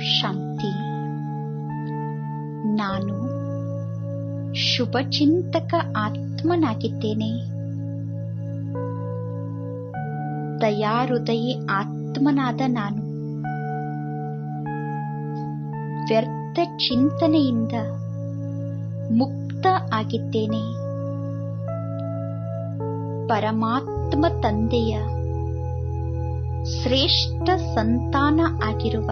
ಶಾಂತಿ. ನಾನು ಶುಭಚಿಂತಕ ಆತ್ಮನಾಗಿದ್ದೇನೆ. ದಯಾಹೃದಯಿ ಆತ್ಮನಾದ ನಾನು. ವ್ಯರ್ಥ ಚಿಂತನೆಯಿಂದ ಮುಕ್ತ ಆಗಿದ್ದೇನೆ. ಪರಮಾತ್ಮ ತಂದೆಯ ಶ್ರೇಷ್ಠ ಸಂತಾನ ಆಗಿರುವ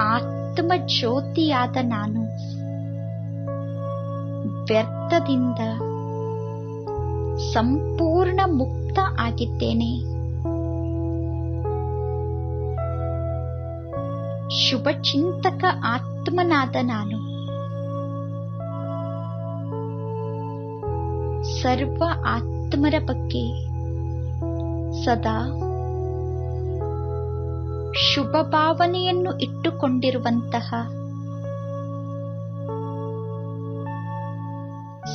ಆತ್ಮ ಜ್ಯೋತಿಯಾದ ನಾನು. ವ್ಯರ್ಥದಿಂದ ಸಂಪೂರ್ಣ ಮುಕ್ತ ಆಗಿದ್ದೇನೆ. ಶುಭಚಿಂತಕ ಆತ್ಮನಾದ ನಾನು. ಸರ್ವ ಆತ್ಮರ ಬಗ್ಗೆ ಸದಾ ಶುಭ ಭಾವನೆಯನ್ನು ಇಟ್ಟುಕೊಂಡಿರುವಂತಹ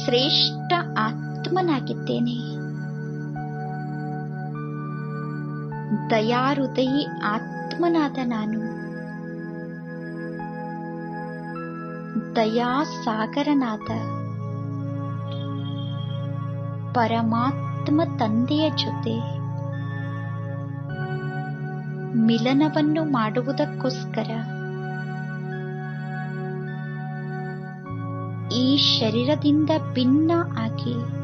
ಶ್ರೇಷ್ಠ ಆತ್ಮನಾಗಿದ್ದೇನೆ. ದಯಾಹೃದಯಿ ಆತ್ಮನಾದ ನಾನು. ದಯಾಸಾಗರನಾದ ಪರಮಾತ್ಮ ತಂದೆಯ ಜೊತೆ. ಮಿಲನವನ್ನು ಮಾಡುವುದಕ್ಕೋಸ್ಕರ. ಈ ಶರೀರದಿಂದ ಭಿನ್ನ ಆಗಿ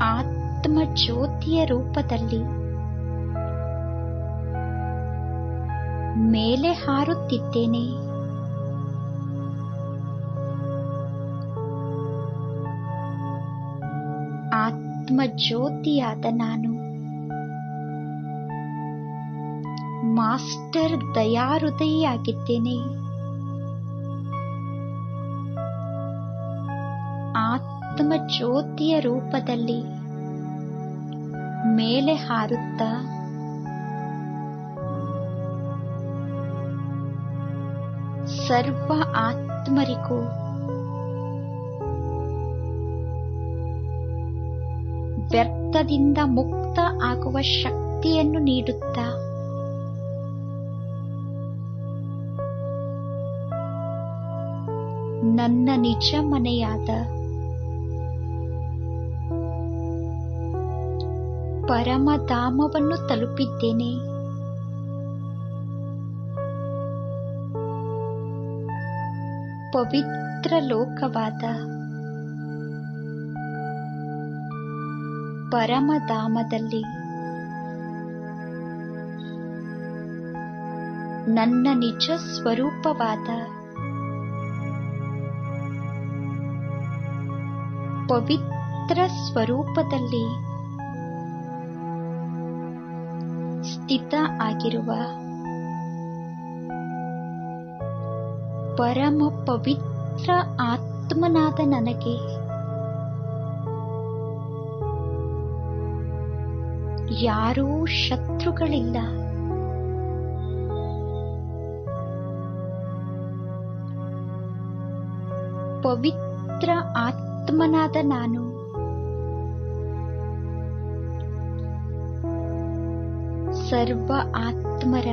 ಆತ್ಮ ಜ್ಯೋತಿಯ ರೂಪದಲ್ಲಿ ಮೇಲೆ ಹಾರುತ್ತಿದ್ದೇನೆ. ಆತ್ಮ ಜ್ಯೋತಿಯಾದ ನಾನು. ಮಾಸ್ಟರ್ ದಯಾಹೃದಯಿಯಾಗಿದ್ದೇನೆ. ಆತ್ಮ ಜ್ಯೋತಿಯ ರೂಪದಲ್ಲಿ ಮೇಲೆ ಹಾರುತ್ತಾ ಸರ್ವ ಆತ್ಮರಿಗೂ ವ್ಯರ್ಥದಿಂದ ಮುಕ್ತ ಆಗುವ ಶಕ್ತಿಯನ್ನು ನೀಡುತ್ತಾ ನನ್ನ ನಿಜ ಮನೆಯಾದ ಪರಮಧಾಮವನ್ನು ತಲುಪಿದ್ದೇನೆ. ಪವಿತ್ರ ಲೋಕವಾದ ಪರಮಧಾಮದಲ್ಲಿ ನನ್ನ ನಿಜ ಸ್ವರೂಪವಾದ ಪವಿತ್ರ ಸ್ವರೂಪದಲ್ಲಿ ಸ್ಥಿತ ಆಗಿರುವ ಪರಮ ಪವಿತ್ರ ಆತ್ಮನಾದ ನನಗೆ ಯಾರೂ ಶತ್ರುಗಳಿಲ್ಲ. ಪವಿತ್ರ ಆತ್ಮನಾದ ನಾನು. ಸರ್ವ ಆತ್ಮರ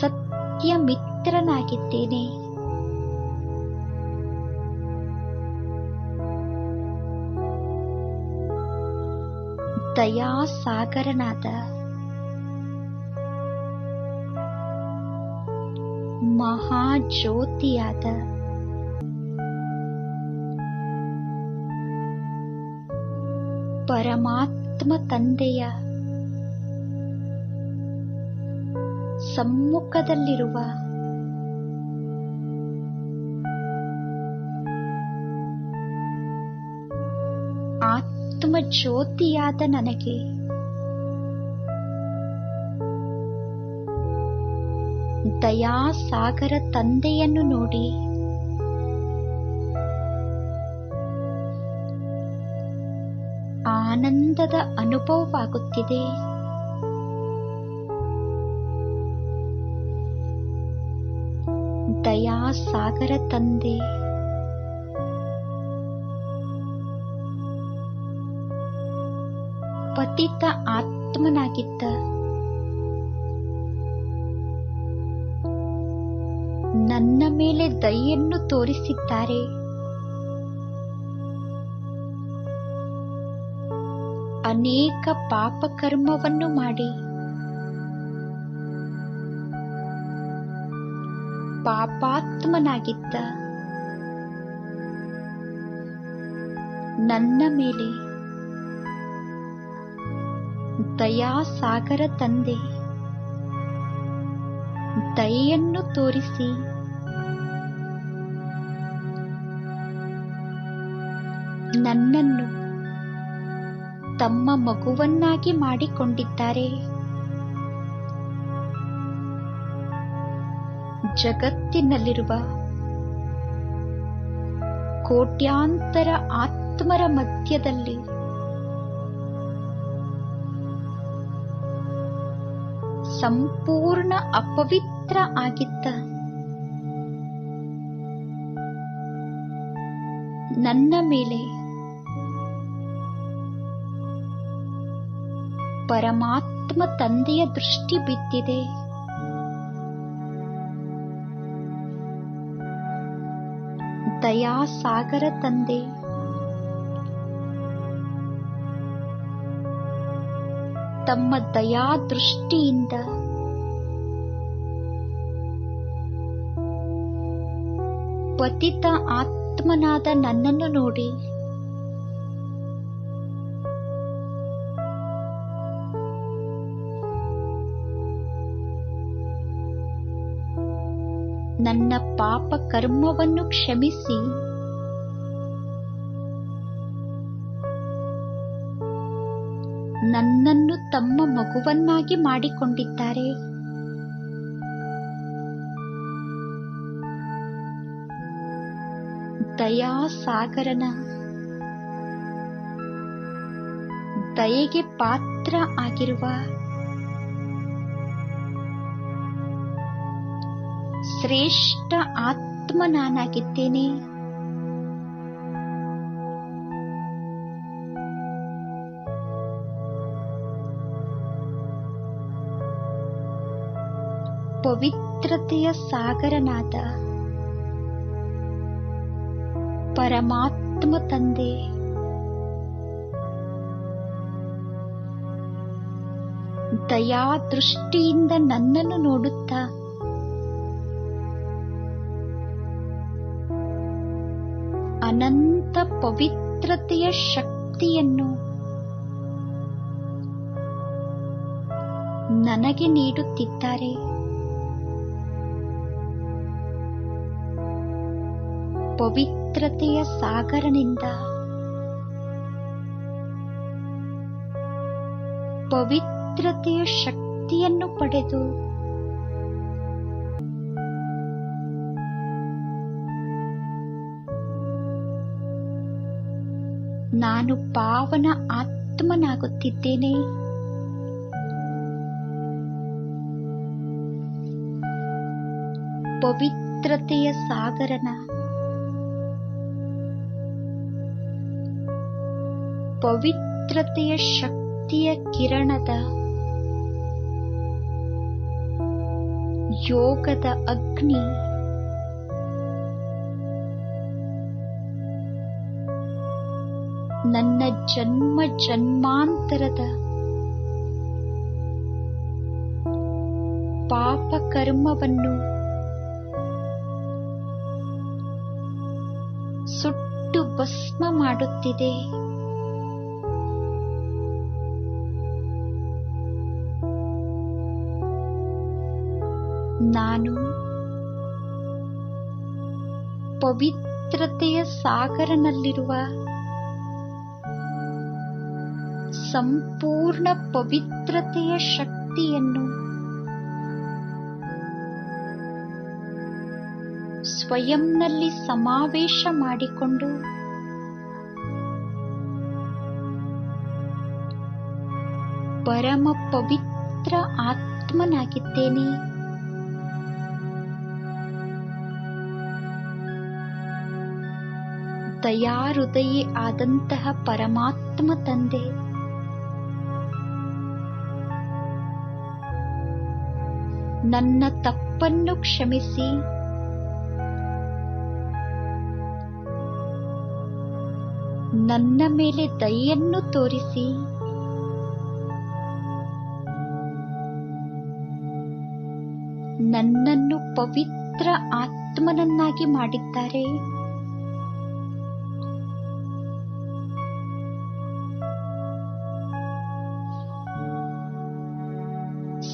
ಸತ್ಯ ಮಿತ್ರನಾಗಿದ್ದೇನೆ ದಯಾಸಾಗರನಾದ ಮಹಾಜ್ಯೋತಿಯಾದ. ಪರಮಾತ್ಮ ತಂದೆಯ ಸಮ್ಮುಖದಲ್ಲಿರುವ ಆತ್ಮ ಜ್ಯೋತಿಯಾದ ನನಗೆ ದಯಾಸಾಗರ ತಂದೆಯನ್ನು ನೋಡಿ. ಆನಂದದ ಅನುಭವವಾಗುತ್ತಿದೆ. ದಯಾಸಾಗರ ತಂದೆ. ಪತಿತ ಆತ್ಮನಾಗಿದ್ದ ನನ್ನ ಮೇಲೆ ದಯೆಯನ್ನು ತೋರಿಸಿದ್ದಾರೆ. ಅನೇಕ ಪಾಪ ಕರ್ಮವನ್ನು ಮಾಡಿ. ಪಾಪಾತ್ಮನಾಗಿದ್ದ ನನ್ನ ಮೇಲೆ ದಯಾಸಾಗರ ತಂದೆ. ದಯೆಯನ್ನು ತೋರಿಸಿ. ನನ್ನನ್ನು ತಮ್ಮ ಮಗುವನ್ನಾಗಿ ಮಾಡಿಕೊಂಡಿದ್ದಾರೆ. ಜಗತ್ತಿನಲ್ಲಿರುವ ಕೋಟ್ಯಾಂತರ ಆತ್ಮರ ಮಧ್ಯದಲ್ಲಿ ಸಂಪೂರ್ಣ ಅಪವಿತ್ರ ಆಗಿದ್ದ. ನನ್ನ ಮೇಲೆ ಪರಮಾತ್ಮ ತಂದೆಯ ದೃಷ್ಟಿ ಬಿದ್ದಿದೆ. ದಯಾಸಾಗರ ತಂದೆ. ತಮ್ಮ ದಯಾ ದೃಷ್ಟಿಯಿಂದ. ಪತಿತ ಆತ್ಮನಾದ ನನ್ನನ್ನು ನೋಡಿ. ನನ್ನ ಪಾಪ ಕರ್ಮವನ್ನು ಕ್ಷಮಿಸಿ. ನನ್ನನ್ನು ತಮ್ಮ ಮಗುವನ್ನಾಗಿ ಮಾಡಿಕೊಂಡಿದ್ದಾರೆ. ದಯಾಸಾಗರನ ದಯೆಗೆ ಪಾತ್ರ ಆಗಿರುವ ಶ್ರೇಷ್ಠ ಆತ್ಮ ನಾನಾಗಿದ್ದೇನೆ ಪವಿತ್ರತೆಯ ಸಾಗರನಾದ ಪರಮಾತ್ಮ ತಂದೆ. ದಯಾ ದೃಷ್ಟಿಯಿಂದ ನನ್ನನ್ನು ನೋಡುತ್ತಾ ಅನಂತ ಪವಿತ್ರತೆಯ ಶಕ್ತಿಯನ್ನು ನನಗೆ ನೀಡುತ್ತಿದ್ದಾರೆ. ಪವಿತ್ರತೆಯ ಸಾಗರನಿಂದ. ಪವಿತ್ರತೆಯ ಶಕ್ತಿಯನ್ನು ಪಡೆದು. ನಾನು ಪಾವನ ಆತ್ಮನಾಗುತ್ತಿದ್ದೇನೆ. ಪವಿತ್ರತೆಯ ಸಾಗರನ ಪವಿತ್ರತೆಯ ಶಕ್ತಿಯ ಕಿರಣದ ಯೋಗದ ಅಗ್ನಿ. ನನ್ನ ಜನ್ಮ ಜನ್ಮಾಂತರದ ಪಾಪ ಕರ್ಮವನ್ನು ಸುಟ್ಟು ಭಸ್ಮ ಮಾಡುತ್ತಿದೆ. ನಾನು ಪವಿತ್ರತೆಯ ಸಾಗರನಲ್ಲಿರುವ ಸಂಪೂರ್ಣ ಪವಿತ್ರತೆಯ ಶಕ್ತಿಯನ್ನು ಸ್ವಯಂನಲ್ಲಿ ಸಮಾವೇಶ ಮಾಡಿಕೊಂಡು ಪರಮ ಪವಿತ್ರ ಆತ್ಮನಾಗಿದ್ದೇನೆ. ದಯಾಹೃದಯಿ ಆದಂತಹ ಪರಮಾತ್ಮ ತಂದೆ. ನನ್ನ ತಪ್ಪನ್ನು ಕ್ಷಮಿಸಿ. ನನ್ನ ಮೇಲೆ ದಯೆಯನ್ನು ತೋರಿಸಿ. ನನ್ನನ್ನು ಪವಿತ್ರ ಆತ್ಮನನ್ನಾಗಿ ಮಾಡಿದ್ದಾರೆ.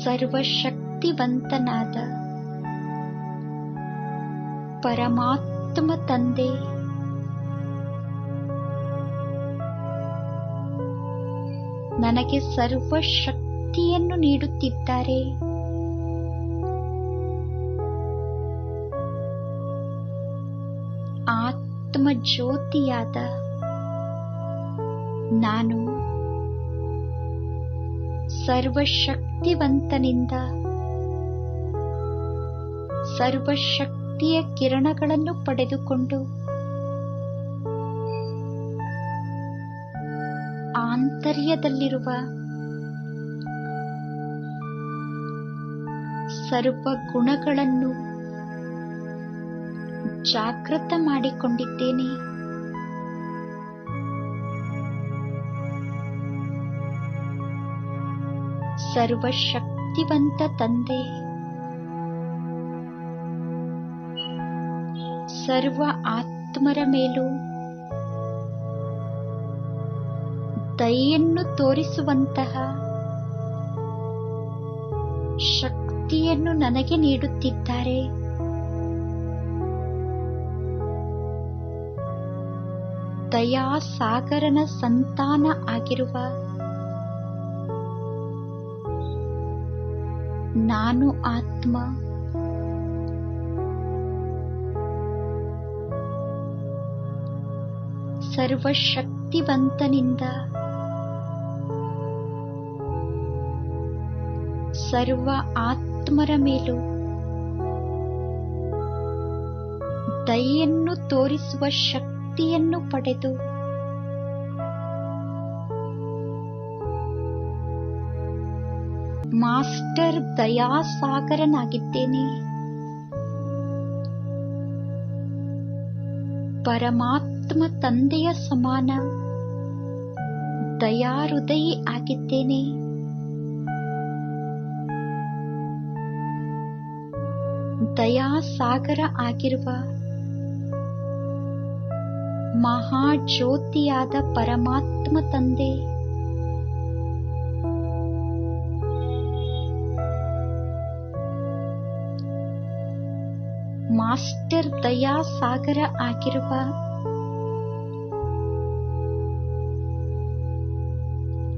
ಸರ್ವಶಕ್ತಿವಂತನಾದ ಪರಮಾತ್ಮ ತಂದೆ. ನನಗೆ ಸರ್ವ ಶಕ್ತಿಯನ್ನು ನೀಡುತ್ತಿದ್ದಾರೆ. ಆತ್ಮ ಜ್ಯೋತಿಯಾದ ನಾನು ಸರ್ವಶಕ್ತಿವಂತನಿಂದ. ಸರ್ವಶಕ್ತಿಯ ಕಿರಣಗಳನ್ನು ಪಡೆದುಕೊಂಡು ಆಂತರ್ಯದಲ್ಲಿರುವ ಸರ್ವ ಗುಣಗಳನ್ನು ಜಾಗೃತ ಮಾಡಿಕೊಂಡಿದ್ದೇನೆ. ಸರ್ವಶಕ್ತಿವಂತ ತಂದೆ. ಸರ್ವ ಆತ್ಮರ ಮೇಲೂ ದಯೆಯನ್ನು ತೋರಿಸುವಂತಹ ಶಕ್ತಿಯನ್ನು ನನಗೆ ನೀಡುತ್ತಿದ್ದಾರೆ. ದಯಾಸಾಗರನ ಸಂತಾನ ಆಗಿರುವ ನಾನು ಆತ್ಮ. ಸರ್ವಶಕ್ತಿವಂತನಿಂದ ಸರ್ವ ಆತ್ಮರ ಮೇಲೂ ದಯೆಯನ್ನು ತೋರಿಸುವ ಶಕ್ತಿಯನ್ನು ಪಡೆದು ಮಾಸ್ಟರ್ ದಯಾಸಾಗರನಾಗಿದ್ದೇನೆ. ಪರಮಾತ್ಮ ತಂದೆಯ ಸಮಾನ ದಯಾಹೃದಯಿ ಆಗಿದ್ದೇನೆ. ದಯಾಸಾಗರ ಆಗಿರುವ ಮಹಾಜ್ಯೋತಿಯಾದ ಪರಮಾತ್ಮ ತಂದೆ ಮಾಸ್ಟರ್ ದಯಾಸಾಗರ ಆಗಿರುವ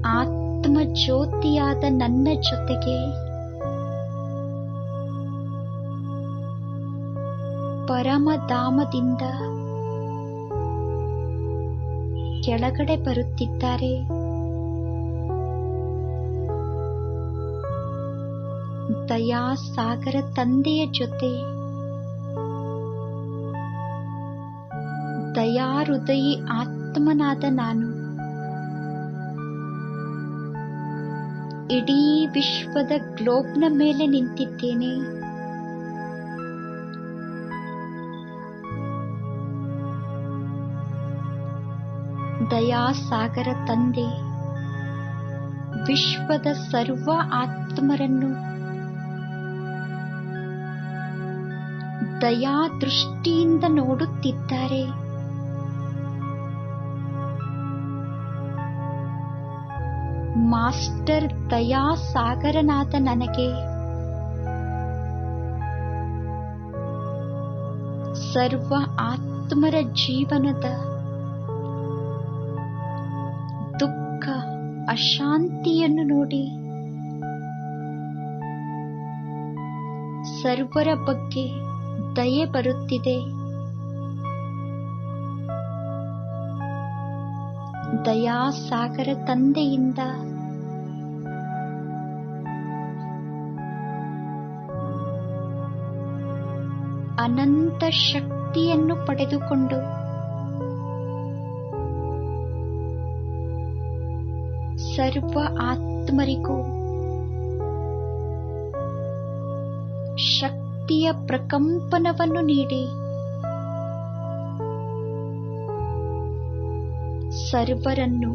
ಆತ್ಮ ಜ್ಯೋತಿಯಾದ ನನ್ನ ಜೊತೆಗೆ ಪರಮಧಾಮದಿಂದ ಕೆಳಗಡೆ ಬರುತ್ತಿದ್ದಾರೆ. ದಯಾಸಾಗರ ತಂದೆಯ ಜೊತೆ ದಯಾಹೃದಯಿ ಆತ್ಮನಾದ ನಾನು. ಇಡೀ ವಿಶ್ವದ ಗ್ಲೋಬ್ನ ಮೇಲೆ ನಿಂತಿದ್ದೇನೆ. ದಯಾಸಾಗರ ತಂದೆ, ವಿಶ್ವದ ಸರ್ವ ಆತ್ಮರನ್ನು. ದಯಾ ದೃಷ್ಟಿಯಿಂದ ನೋಡುತ್ತಿದ್ದಾರೆ. ಮಾಸ್ಟರ್ ದಯಾಸಾಗರನಾದ ನನಗೆ. ಸರ್ವ ಆತ್ಮರ ಜೀವನದ ದುಃಖ ಅಶಾಂತಿಯನ್ನು ನೋಡಿ. ಸರ್ವರ ಬಗ್ಗೆ ದಯೆ ಬರುತ್ತಿದೆ. ದಯಾಸಾಗರ ತಂದೆಯಿಂದ ಅನಂತ ಶಕ್ತಿಯನ್ನು ಪಡೆದುಕೊಂಡು. ಸರ್ವ ಆತ್ಮರಿಗೂ ಶಕ್ತಿಯ ಪ್ರಕಂಪನವನ್ನು ನೀಡಿ. ಸರ್ವರನ್ನು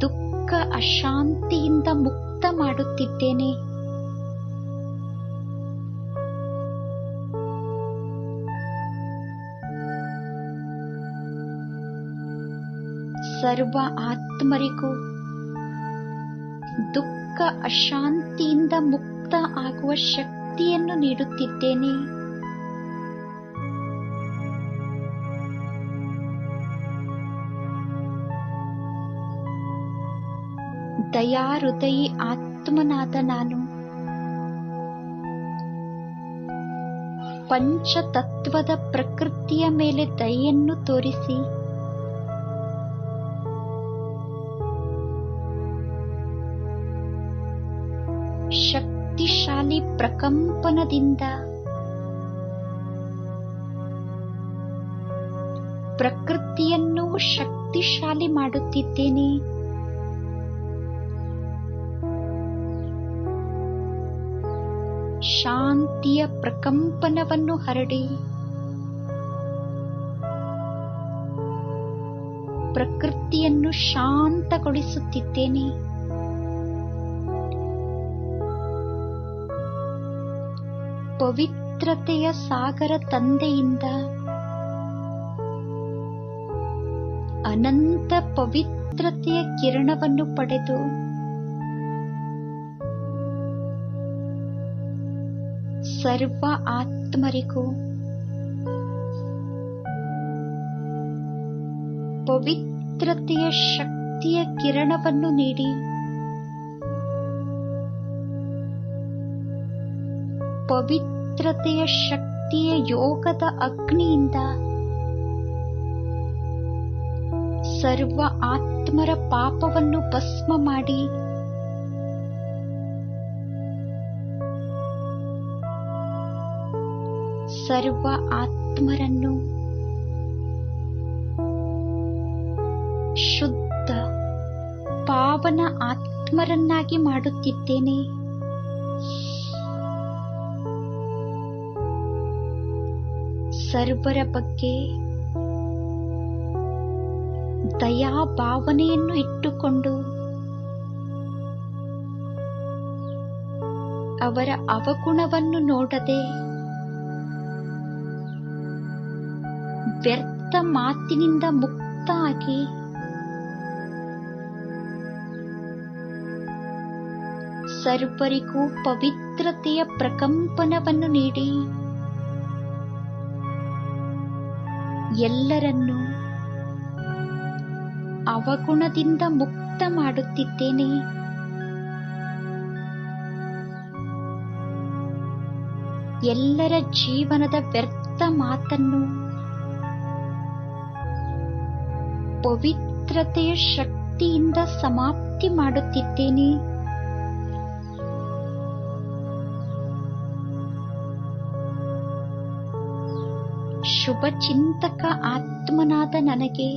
ದುಃಖ ಅಶಾಂತಿಯಿಂದ ಮುಕ್ತ ಮಾಡುತ್ತಿದ್ದೇನೆ. ಸರ್ವ ಆತ್ಮರಿಗೂ ದುಃಖ ಅಶಾಂತಿಯಿಂದ ಮುಕ್ತ ಆಗುವ ಶಕ್ತಿಯನ್ನು ನೀಡುತ್ತಿದ್ದೇನೆ. ದಯಾಹೃದಯಿ ಆತ್ಮನಾದ ನಾನು, ಪಂಚತತ್ವದ ಪ್ರಕೃತಿಯ ಮೇಲೆ ದಯೆಯನ್ನು ತೋರಿಸಿ ಪ್ರಕಂಪನದಿಂದ. ಪ್ರಕೃತಿಯನ್ನು ಶಕ್ತಿಶಾಲಿ ಮಾಡುತ್ತಿದ್ದೇನೆ. ಶಾಂತಿಯ ಪ್ರಕಂಪನವನ್ನು ಹರಡಿ. ಪ್ರಕೃತಿಯನ್ನು ಶಾಂತಗೊಳಿಸುತ್ತಿದ್ದೇನೆ. ಪವಿತ್ರತೆಯ ಸಾಗರ ತಂದೆಯಿಂದ. ಅನಂತ ಪವಿತ್ರತೆಯ ಕಿರಣವನ್ನು ಪಡೆದು ಸರ್ವ ಆತ್ಮರಿಗೂ ಪವಿತ್ರತೆಯ ಶಕ್ತಿಯ ಕಿರಣವನ್ನು ನೀಡಿ. ಪವಿತ್ರತೆಯ ಶಕ್ತಿಯ ಯೋಗದ ಅಗ್ನಿಯಿಂದ ಸರ್ವ ಆತ್ಮರ ಪಾಪವನ್ನು ಭಸ್ಮ ಮಾಡಿ ಸರ್ವ ಆತ್ಮರನ್ನು ಶುದ್ಧ ಪಾವನ ಆತ್ಮರನ್ನಾಗಿ ಮಾಡುತ್ತಿದ್ದೇನೆ. ಸರ್ವರ ಬಗ್ಗೆ ದಯಾ ಭಾವನೆಯನ್ನು ಇಟ್ಟುಕೊಂಡು ಅವರ ಅವಗುಣವನ್ನು ನೋಡದೆ ವ್ಯರ್ಥ ಮಾತಿನಿಂದ ಮುಕ್ತಾಗಿ ಸರ್ವರಿಗೂ ಪವಿತ್ರತೆಯ ಪ್ರಕಂಪನವನ್ನು ನೀಡಿ ಎಲ್ಲರನ್ನೂ ಅವಗುಣದಿಂದ ಮುಕ್ತ ಮಾಡುತ್ತಿದ್ದೇನೆ. ಎಲ್ಲರ ಜೀವನದ ವ್ಯರ್ಥ ಮಾತನ್ನು ಪವಿತ್ರತೆಯ ಶಕ್ತಿಯಿಂದ ಸಮಾಪ್ತಿ ಮಾಡುತ್ತಿದ್ದೇನೆ. ಶುಭ ಚಿಂತಕ ಆತ್ಮನಾದ ನನಗೆ.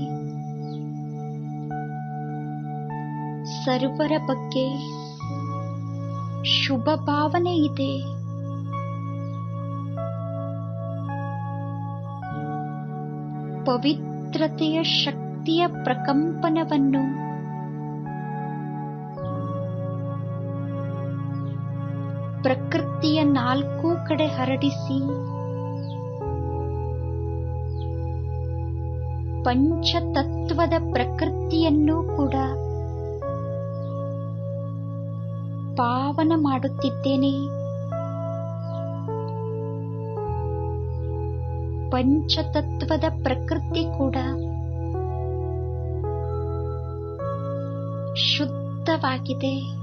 ಸರ್ವರ ಬಗ್ಗೆ ಶುಭ ಭಾವನೆ ಇದೆ. ಪವಿತ್ರತೆಯ ಶಕ್ತಿಯ ಪ್ರಕಂಪನವನ್ನು ಪ್ರಕೃತಿಯ ನಾಲ್ಕೂ ಕಡೆ ಹರಡಿಸಿ ಪಂಚತತ್ವದ ಪ್ರಕೃತಿಯನ್ನೂ ಕೂಡ ಪಾವನ ಮಾಡುತ್ತಿದ್ದೇನೆ. ಪಂಚತತ್ವದ ಪ್ರಕೃತಿ ಕೂಡ ಶುದ್ಧವಾಗಿದೆ.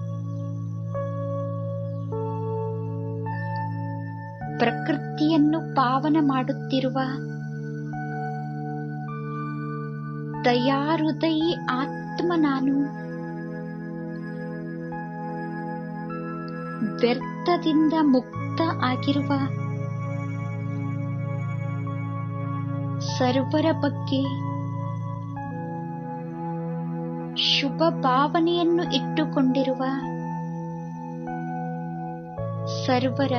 ಪ್ರಕೃತಿಯನ್ನು ಪಾವನ ಮಾಡುತ್ತಿರುವ ದಯಾಹೃದಯಿ ಆತ್ಮ ನಾನು. ವ್ಯರ್ಥದಿಂದ ಮುಕ್ತ ಆಗಿರುವ ಸರ್ವರ ಬಗ್ಗೆ ಶುಭ ಭಾವನೆಯನ್ನು ಇಟ್ಟುಕೊಂಡಿರುವ ಸರ್ವರ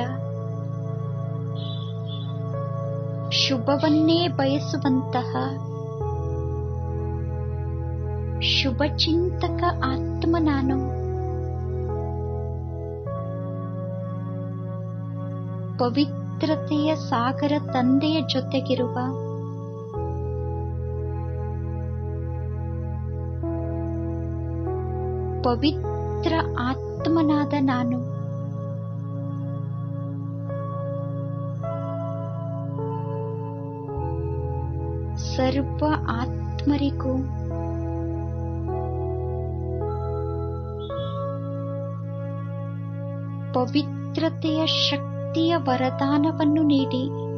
ಶುಭವನ್ನೇ ಬಯಸುವಂತಹ ಶುಭಚಿಂತಕ ಆತ್ಮ ನಾನು ಪವಿತ್ರತೆಯ ಸಾಗರ ತಂದೆಯ ಜೊತೆಗಿರುವ ಪವಿತ್ರ ಆತ್ಮನಾದ ನಾನು ಸರ್ವ ಆತ್ಮರಿಗೂ ಪವಿತ್ರತೆಯ ಶಕ್ತಿಯ ವರದಾನವನ್ನು ನೀಡಿ.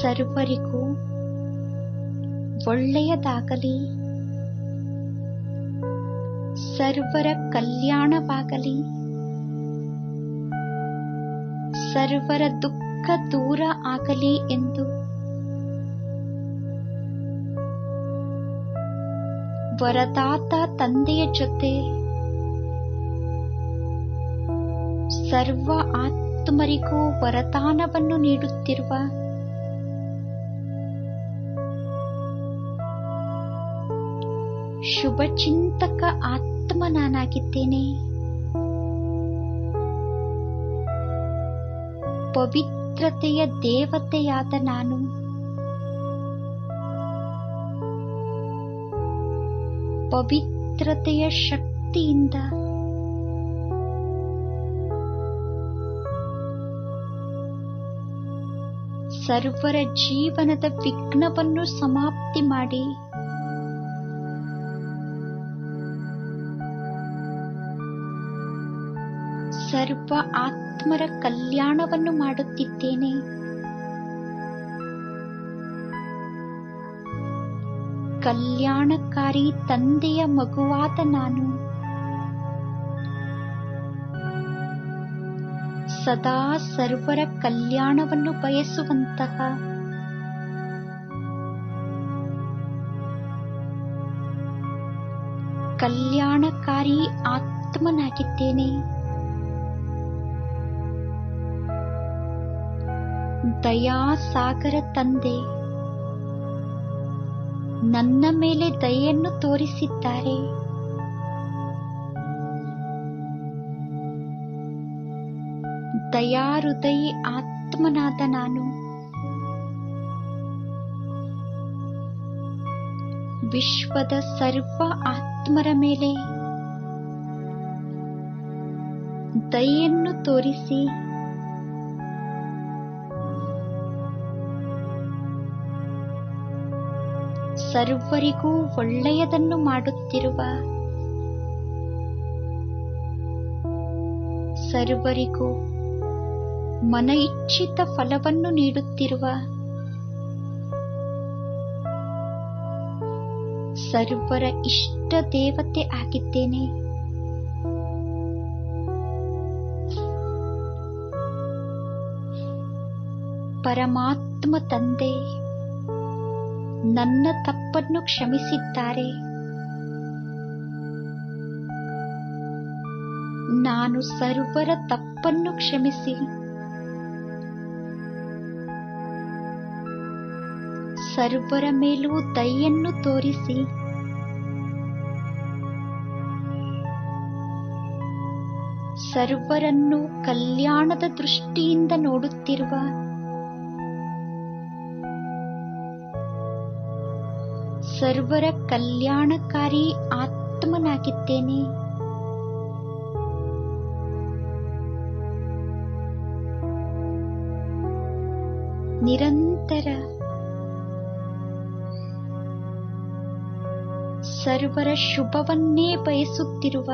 ಸರ್ವರಿಗೂ ಒಳ್ಳೆಯದಾಗಲಿ. ಸರ್ವರ ಕಲ್ಯಾಣವಾಗಲಿ. ಸರ್ವರ ದುಃಖ ದೂರ ಆಗಲಿ ಎಂದು ವರದಾತ ತಂದೆಯ ಜೊತೆ ಸರ್ವ ಆತ್ಮರಿಗೂ ವರದಾನವನ್ನು ನೀಡುತ್ತಿರುವ ಶುಭಚಿಂತಕ ಆತ್ಮ ನಾನಾಗಿದ್ದೇನೆ ಪವಿತ್ರತೆಯ ದೇವತೆಯಾದ ನಾನು. ಪವಿತ್ರತೆಯ ಶಕ್ತಿಯಿಂದ. ಸರ್ವರ ಜೀವನದ ವಿಘ್ನವನ್ನು ಸಮಾಪ್ತಿ ಮಾಡಿ. ಸರ್ವ ಆತ್ಮರ ಕಲ್ಯಾಣವನ್ನು ಮಾಡುತ್ತಿದ್ದೇನೆ. ಕಲ್ಯಾಣಕಾರಿ ತಂದೆಯ ಮಗುವಾದ ನಾನು. ಸದಾ ಸರ್ವರ ಕಲ್ಯಾಣವನ್ನು ಬಯಸುವಂತಹ ಕಲ್ಯಾಣಕಾರಿ ಆತ್ಮನಾಗಿದ್ದೇನೆ. ದಯಾ ದಯಾಸಾಗರ ತಂದೆ. ನನ್ನ ಮೇಲೆ ದಯೆಯನ್ನು ತೋರಿಸಿದ್ದಾರೆ. ದಯಾಹೃದಯಿ ಆತ್ಮನಾದ ನಾನು. ವಿಶ್ವದ ಸರ್ವ ಆತ್ಮರ ಮೇಲೆ ದಯೆಯನ್ನು ತೋರಿಸಿ. ಸರ್ವರಿಗೂ ಒಳ್ಳೆಯದನ್ನು ಮಾಡುತ್ತಿರುವ ಸರ್ವರಿಗೂ ಮನ ಇಚ್ಛಿತ ಫಲವನ್ನು ನೀಡುತ್ತಿರುವ ಸರ್ವರ ಇಷ್ಟ ದೇವತೆ ಆಗಿದ್ದೇನೆ. ಪರಮಾತ್ಮ ತಂದೆ. ನನ್ನ ತಪ್ಪನ್ನು ಕ್ಷಮಿಸಿದ್ದಾರೆ. ನಾನು ಸರ್ವರ ತಪ್ಪನ್ನು ಕ್ಷಮಿಸಿ. ಸರ್ವರ ಮೇಲೂ ದಯೆಯನ್ನು ತೋರಿಸಿ. ಸರ್ವರನ್ನು ಕಲ್ಯಾಣದ ದೃಷ್ಟಿಯಿಂದ ನೋಡುತ್ತಿರುವ ಸರ್ವರ ಕಲ್ಯಾಣಕಾರಿ ಆತ್ಮನಾಗಿದ್ದೇನೆ. ನಿರಂತರ ಸರ್ವರ ಶುಭವನ್ನೇ ಬಯಸುತ್ತಿರುವ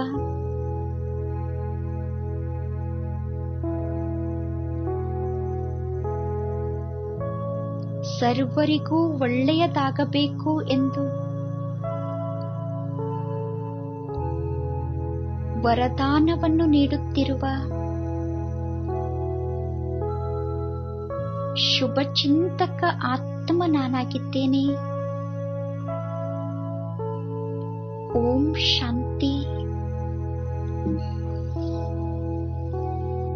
ಸರ್ವರಿಗೂ ಒಳ್ಳೆಯದಾಗಬೇಕು ಎಂದು. ವರದಾನವನ್ನು ನೀಡುತ್ತಿರುವ ಶುಭಚಿಂತಕ ಆತ್ಮ ನಾನಾಗಿದ್ದೇನೆ ಓಂ ಶಾಂತಿ.